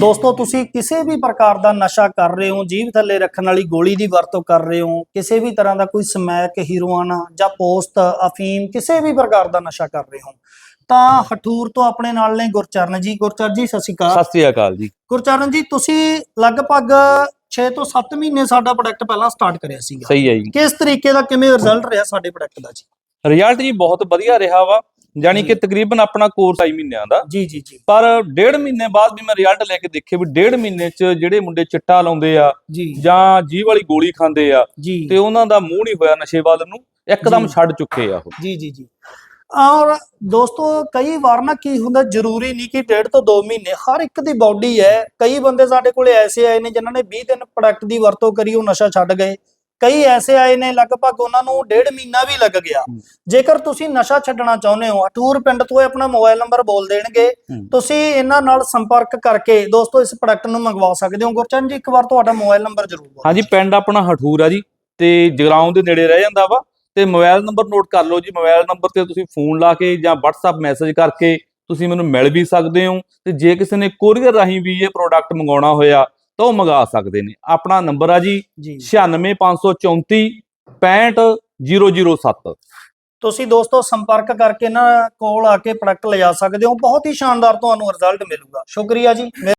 ਦੋਸਤੋ ਤੁਸੀਂ ਕਿਸੇ ਵੀ ਪ੍ਰਕਾਰ ਦਾ ਨਸ਼ਾ ਕਰ ਰਹੇ ਹੋ ਜੀਭ ਥੱਲੇ ਰੱਖਣ ਵਾਲੀ ਗੋਲੀ ਦੀ ਵਰਤੋਂ ਕਰ ਰਹੇ ਹੋ ਕਿਸੇ ਵੀ ਤਰ੍ਹਾਂ ਦਾ ਕੋਈ ਸਮੈਕ ਹੀਰੋਆਨਾ ਜਾਂ ਪੋਸਟ ਅਫੀਮ ਕਿਸੇ ਵੀ ਪ੍ਰਕਾਰ ਦਾ ਨਸ਼ਾ ਕਰ ਰਹੇ ਹੋ ਤਾਂ ਹਠੂਰ ਤੋਂ ਆਪਣੇ ਨਾਲ ਨੇ ਗੁਰਚਰਨ ਜੀ। ਗੁਰਚਰਨ ਜੀ ਸਤਿ ਸ਼੍ਰੀ ਅਕਾਲ। ਸਤਿ ਸ੍ਰੀ ਅਕਾਲ ਜੀ। ਗੁਰਚਰਨ ਜੀ ਤੁਸੀਂ ਲਗਭਗ 6 ਤੋਂ 7 ਮਹੀਨੇ ਸਾਡਾ ਪ੍ਰੋਡਕਟ ਪਹਿਲਾਂ ਸਟਾਰਟ ਕਰਿਆ ਸੀਗਾ। ਸਹੀ ਹੈ ਜੀ। ਕਿਸ ਤਰੀਕੇ ਦਾ ਕਿਵੇਂ ਰਿਜ਼ਲਟ ਰਿਹਾ ਸਾਡੇ ਪ੍ਰੋਡਕਟ ਦਾ ਜੀ? ਰਿਜ਼ਲਟ ਜੀ ਬਹੁਤ ਵਧੀਆ ਰਿਹਾ ਵਾ। ਜਾਣੀ ਕਿ ਤਕਰੀਬਨ ਆਪਣਾ ਕੋਰਸ 2 ਮਹੀਨਿਆਂ ਦਾ। ਜੀ ਜੀ ਜੀ। ਪਰ ਡੇਢ ਮਹੀਨੇ ਬਾਅਦ ਵੀ ਮੈਂ ਰਿਜ਼ਲਟ ਲੈ ਕੇ ਦੇਖੇ ਵੀ ਡੇਢ ਮਹੀਨੇ 'ਚ ਜਿਹੜੇ ਮੁੰਡੇ ਚਿੱਟਾ ਲਾਉਂਦੇ ਆ ਜੀ। ਜਾਂ ਵਾਲੀ ਗੋਲੀ ਖਾਂਦੇ ਆ ਤੇ ਉਹਨਾਂ ਦਾ ਮੂੰਹ ਨਹੀਂ ਹੋਇਆ ਨਸ਼ੇ ਵੱਲ ਨੂੰ ਇੱਕਦਮ। ਛੱਡ ਚੁੱਕੇ ਆ ਉਹ। ਜੀ ਜੀ ਜੀ। ਔਰ ਦੋਸਤੋ ਕਈ ਵਾਰ ਨਾ ਕੀ ਹੁੰਦਾ ਜ਼ਰੂਰੀ ਨਹੀਂ ਕਿ ਡੇਢ ਤੋਂ 2 ਮਹੀਨੇ ਹਰ ਇੱਕ ਦੀ ਬਾਡੀ ਹੈ। ਕਈ ਬੰਦੇ ਸਾਡੇ ਕੋਲੇ ਐਸੇ ਆਏ ਨੇ ਜਿਨ੍ਹਾਂ ਨੇ 20 ਦਿਨ ਪ੍ਰੋਡਕਟ ਦੀ ਵਰਤੋਂ ਕਰੀ ਉਹ ਨਸ਼ਾ ਛੱਡ ਗਏ। ਕਈ ਐਸੇ ਆਏ ਨੇ ਲਗਭਗ ਉਹਨਾਂ ਨੂੰ ਡੇਢ ਮਹੀਨਾ ਵੀ ਲੱਗ ਗਿਆ। ਜੇਕਰ ਤੁਸੀਂ ਨਸ਼ਾ ਛੱਡਣਾ ਚਾਹੁੰਦੇ ਹੋ ਅਟੂਰ ਪਿੰਡ ਤੋਂ ਇਹ ਆਪਣਾ ਮੋਬਾਈਲ ਨੰਬਰ ਬੋਲ ਦੇਣਗੇ। ਤੁਸੀਂ ਇਹਨਾਂ ਨਾਲ ਸੰਪਰਕ ਕਰਕੇ ਦੋਸਤੋ ਇਸ ਪ੍ਰੋਡਕਟ ਨੂੰ ਮੰਗਵਾ ਸਕਦੇ ਹੋ। ਗੁਰਚਰਨ ਜੀ ਇੱਕ ਵਾਰ ਤੁਹਾਡਾ ਮੋਬਾਈਲ ਨੰਬਰ ਜ਼ਰੂਰ ਬੋਲੋ ਹਾਂਜੀ ਪਿੰਡ ਆਪਣਾ ਹਠੂਰ ਆ ਜੀ ਤੇ ਜਗਰਾਉਂ ਦੇ ਨੇੜੇ ਰਹਿ ਜਾਂਦਾ ਵਾ। ਤੇ ਮੋਬਾਈਲ ਨੰਬਰ ਨੋਟ ਕਰ ਲਓ ਜੀ ਮੋਬਾਈਲ ਨੰਬਰ ਤੇ ਤੁਸੀਂ ਫੋਨ ਲਾ ਕੇ ਜਾਂ WhatsApp ਮੈਸੇਜ ਕਰਕੇ ਤੁਸੀਂ ਮੈਨੂੰ ਮਿਲ ਵੀ ਸਕਦੇ ਹੋ। ਤੇ ਜੇ ਕਿਸੇ ਨੇ ਕੋਰੀਅਰ ਰਾਹੀਂ ਵੀ ਇਹ ਪ੍ਰੋਡਕਟ ਮੰਗਾਉਣਾ ਹੋਇਆ ਤਾਂ ਉਹ ਮੰਗਾ ਸਕਦੇ ਨੇ। ਆਪਣਾ ਨੰਬਰ ਆ ਜੀ ਜੀ। 96534 65007 ਤੁਸੀਂ ਦੋਸਤੋ ਸੰਪਰਕ ਕਰਕੇ ਨਾ ਕੋਲ ਆ ਕੇ ਪ੍ਰੋਡਕਟ ਲਿਜਾ ਸਕਦੇ ਹੋ। ਬਹੁਤ ਹੀ ਸ਼ਾਨਦਾਰ ਤੁਹਾਨੂੰ ਰਿਜ਼ਲਟ ਮਿਲੂਗਾ। ਸ਼ੁਕਰੀਆ ਜੀ।